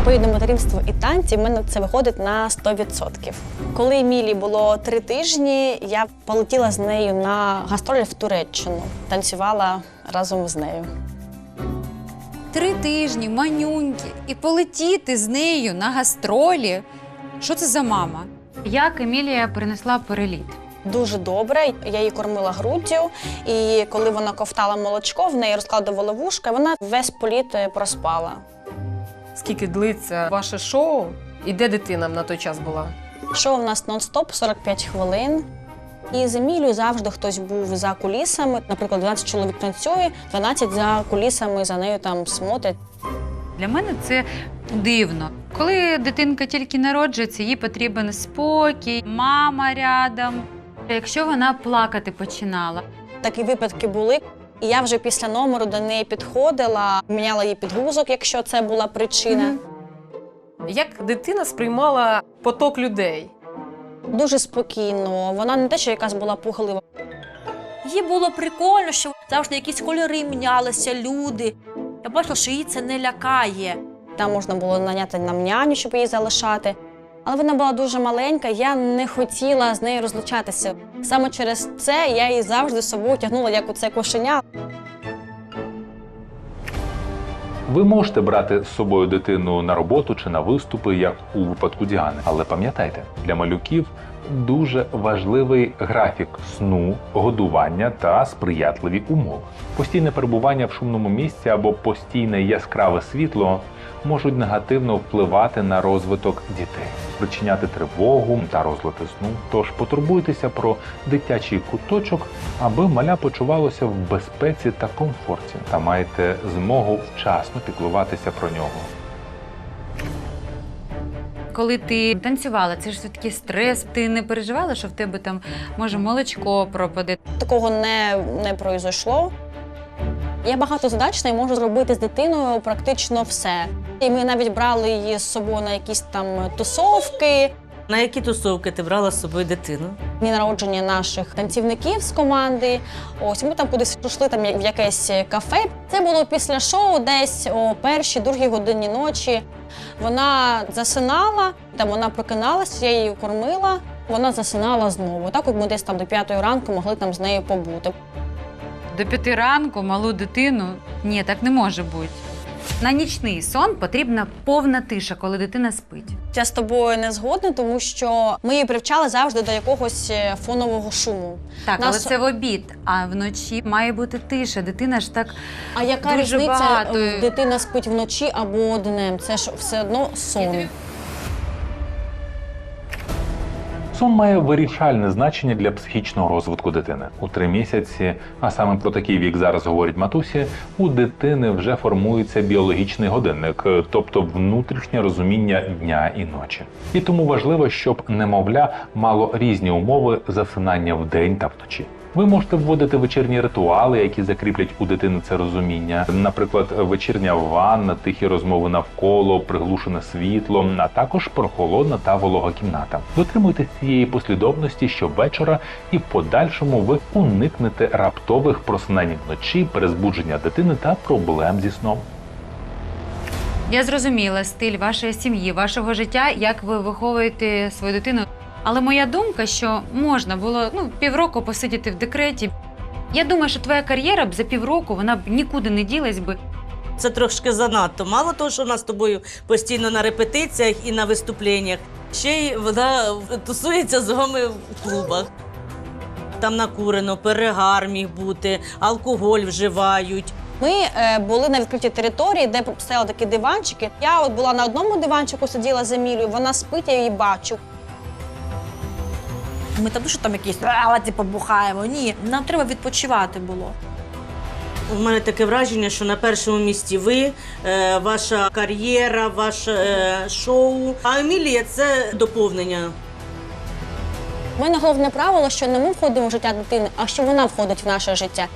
Я поїду материнство і танці, в мене це виходить на 100%. Коли Емілі було три тижні, я полетіла з нею на гастролі в Туреччину. Танцювала разом з нею. Три тижні, манюньки, і полетіти з нею на гастролі. Що це за мама? Як Емілія перенесла переліт? Дуже добре. Я її кормила груддю, і коли вона ковтала молочко, в неї розкладували вушка, і вона весь політ е, проспала. Скільки длиться ваше шоу? І де дитина на той час була? Шоу в нас нон-стоп 45 хвилин. І з Емілією завжди хтось був за кулісами. Наприклад, 12 чоловік танцює, 12 за кулісами за нею там смотрять. Для мене це дивно. Коли дитинка тільки народжується, їй потрібен спокій, мама рядом. Якщо вона плакати починала, Такі випадки були. І я вже після номеру до неї підходила, міняла їй підгузок, якщо це була причина. Як дитина сприймала поток людей? Дуже спокійно. Вона не те, що якась була пуглива. Їй було прикольно, що завжди якісь кольори мінялися, люди. Я бачила, що її це не лякає. Там можна було наняти нам няню, щоб її залишати. Але вона була дуже маленька, я не хотіла з нею розлучатися. Саме через це я її завжди з собою тягнула, як у це кошеня. Ви можете брати з собою дитину на роботу чи на виступи, як у випадку Діани. Але пам'ятайте, для малюків дуже важливий графік сну, годування та сприятливі умови. Постійне перебування в шумному місці або постійне яскраве світло можуть негативно впливати на розвиток дітей, причиняти тривогу та розлади сну. Тож потурбуйтеся про дитячий куточок, аби маля почувалося в безпеці та комфорті, та маєте змогу вчасно піклуватися про нього. коли ти танцювала, це ж все-таки стрес. Ти не переживала, що в тебе там може молочко пропаде. Такого не, не произошло. Я багатозадачна і можу зробити з дитиною практично все. І ми навіть брали її з собою на якісь там тусовки, На які тусовки ти брала з собою дитину? дні народження наших танцівників з команди. Ось ми там кудись пішли там в якесь кафе. Це було після шоу, десь о першій, другій годині ночі. Вона засинала, там вона прокиналась, я її кормила. Вона засинала знову. Так, от ми десь там до п'ятої ранку могли там з нею побути. До п'яти ранку малу дитину. Ні, так не може бути. На нічний сон потрібна повна тиша, коли дитина спить. Я з тобою не згодна, тому що ми її привчали завжди до якогось е, фонового шуму. Так, Нас- але це в обід, а вночі має бути тиша. Дитина ж так А яка Дуже різниця, багато. е, дитина спить вночі або днем? Це ж все одно сон. Сон має вирішальне значення для психічного розвитку дитини. У три місяці, а саме про такий вік зараз говорить матусі, у дитини вже формується біологічний годинник, е, тобто внутрішнє розуміння дня і ночі. І тому важливо, щоб немовля мало різні умови засинання вдень та вночі. Ви можете вводити вечірні ритуали, які закріплять у дитини це розуміння. Наприклад, вечірня ванна, тихі розмови навколо, приглушене світло, а також прохолодна та волога кімната. Дотримуйтесь цієї послідовності щовечора, і в подальшому ви уникнете раптових просинань вночі, перезбудження дитини та проблем зі сном. Я зрозуміла стиль вашої сім'ї, вашого життя, як ви виховуєте свою дитину. Але моя думка, що можна було ну, півроку посидіти в декреті. Я думаю, що твоя кар'єра б за півроку вона б нікуди не ділась би. Це трошки занадто. Мало того, що вона з тобою постійно на репетиціях і на виступленнях, ще й вона тусується з вами в клубах. Там накурено, перегар міг бути, алкоголь вживають. Ми е, були на відкритій території, де стояли такі диванчики. Я от була на одному диванчику, сиділа з Емілією, вона спить, я її бачу. Ми там що там якісь «А, типу, бухаємо. Ні, нам треба відпочивати було. У мене таке враження, що на першому місці ви, е, ваша кар'єра, ваше е, шоу. А Емілія це доповнення. У мене головне правило, що не ми входимо в життя дитини, а що вона входить в наше життя.